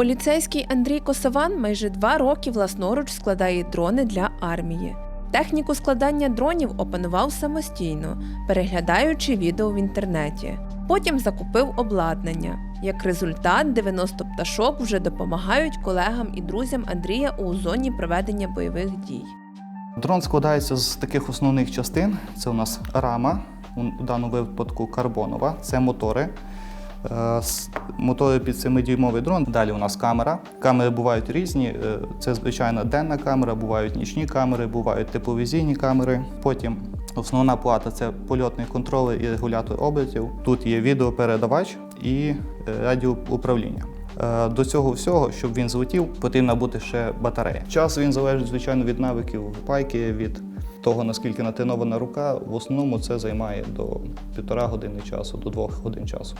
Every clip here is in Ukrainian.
Поліцейський Андрій Косован майже два роки власноруч складає дрони для армії. Техніку складання дронів опанував самостійно, переглядаючи відео в інтернеті. Потім закупив обладнання. Як результат, 90 пташок вже допомагають колегам і друзям Андрія у зоні проведення бойових дій. Дрон складається з таких основних частин. Це у нас рама, у даному випадку карбонова, це мотори. Е, с- Мотори під 7-дюймовий дрон. Далі у нас камера. Камери бувають різні. Е, Це звичайна денна камера, бувають нічні камери, бувають тепловізійні камери. Потім основна плата це польотний контролер і регулятор обертів. Тут є відеопередавач і е, радіоуправління. Е, До цього всього, щоб він злетів, потрібна бути ще батарея. Час він залежить, звичайно, від навиків пайки, від того, наскільки натренована рука. В основному це займає до півтора години часу, до двох годин часу.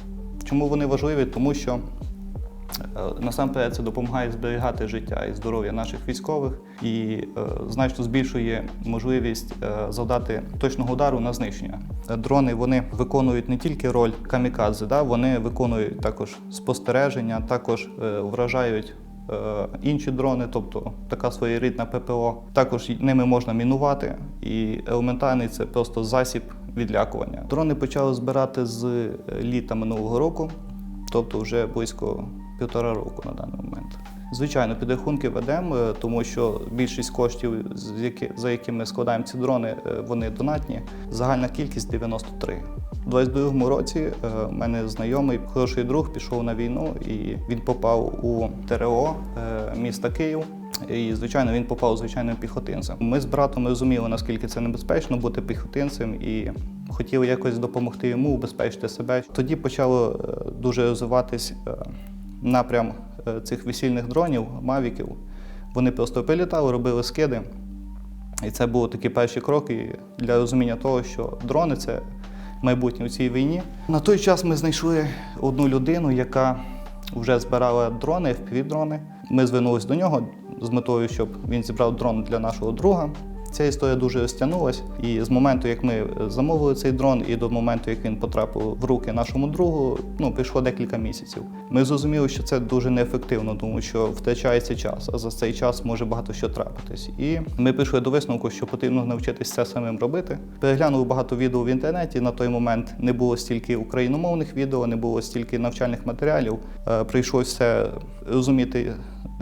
Чому вони важливі? Тому що е, насамперед це допомагає зберігати життя і здоров'я наших військових і е, значно збільшує можливість е, завдати точного удару на знищення. Дрони вони виконують не тільки роль камікадзе, да, вони виконують також спостереження, також вражають. Інші дрони, тобто така своєрідна ППО, також ними можна мінувати, і елементарний це просто засіб відлякування. Дрони почали збирати з е, літа минулого року, тобто вже близько півтора року на даний момент. Звичайно, підрахунки ведемо, е, тому що більшість коштів, за якими ми складаємо ці дрони, е, вони донатні. Загальна кількість 93. У 22-му році е, в мене знайомий хороший друг пішов на війну і він попав у ТРО е, міста Київ. І, звичайно, він попав звичайним піхотинцем. Ми з братом розуміли, наскільки це небезпечно бути піхотинцем, і хотіли якось допомогти йому убезпечити себе. Тоді почало е, дуже розвиватись напрям цих весільних дронів, мавіків. Вони просто прилітали, робили скиди. І це були такі перші кроки для розуміння того, що дрони це майбутнє у цій війні. На той час ми знайшли одну людину, яка вже збирала дрони, FPV-дрони. Ми звернулися до нього з метою, щоб він зібрав дрон для нашого друга. Ця історія дуже розтягнулась, і з моменту, як ми замовили цей дрон, і до моменту, як він потрапив в руки нашому другу, ну прийшло декілька місяців. Ми зрозуміли, що це дуже неефективно, тому що втрачається час, а за цей час може багато що трапитись. І ми прийшли до висновку, що потрібно навчитись це самим робити. Переглянули багато відео в інтернеті. На той момент не було стільки україномовних відео, не було стільки навчальних матеріалів. Е, Прийшлося розуміти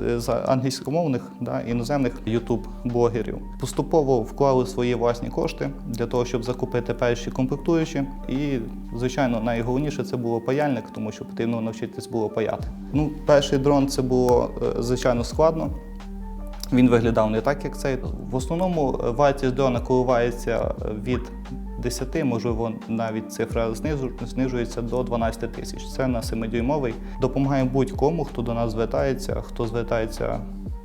е, за англійськомовних да, іноземних ютуб-блогерів. Поступово вклали свої власні кошти для того, щоб закупити перші комплектуючі. І, звичайно, найголовніше це було паяльник, тому що потрібно навчитись було паяти. Ну, перший дрон це було е, звичайно складно. Він виглядав не так, як цей. В основному е, вартість дрона коливається від 10, можливо, навіть цифра знижується до 12 тисяч. Це на 7-дюймовий. Допомагає будь-кому, хто до нас звертається, хто звертається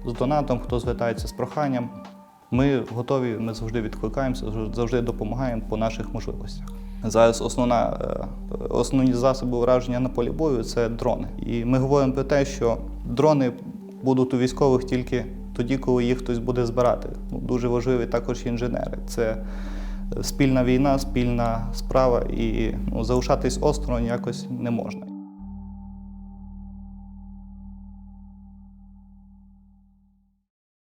з донатом, хто звертається з проханням. Ми готові, ми завжди відкликаємося, завжди допомагаємо по наших можливостях. Зараз основна, е, основні засоби ураження на полі бою це дрони. І ми говоримо про те, що дрони будуть у військових тільки тоді, коли їх хтось буде збирати. Ну, дуже важливі також інженери. Це спільна війна, спільна справа, і ну, залишатись осторонь якось не можна.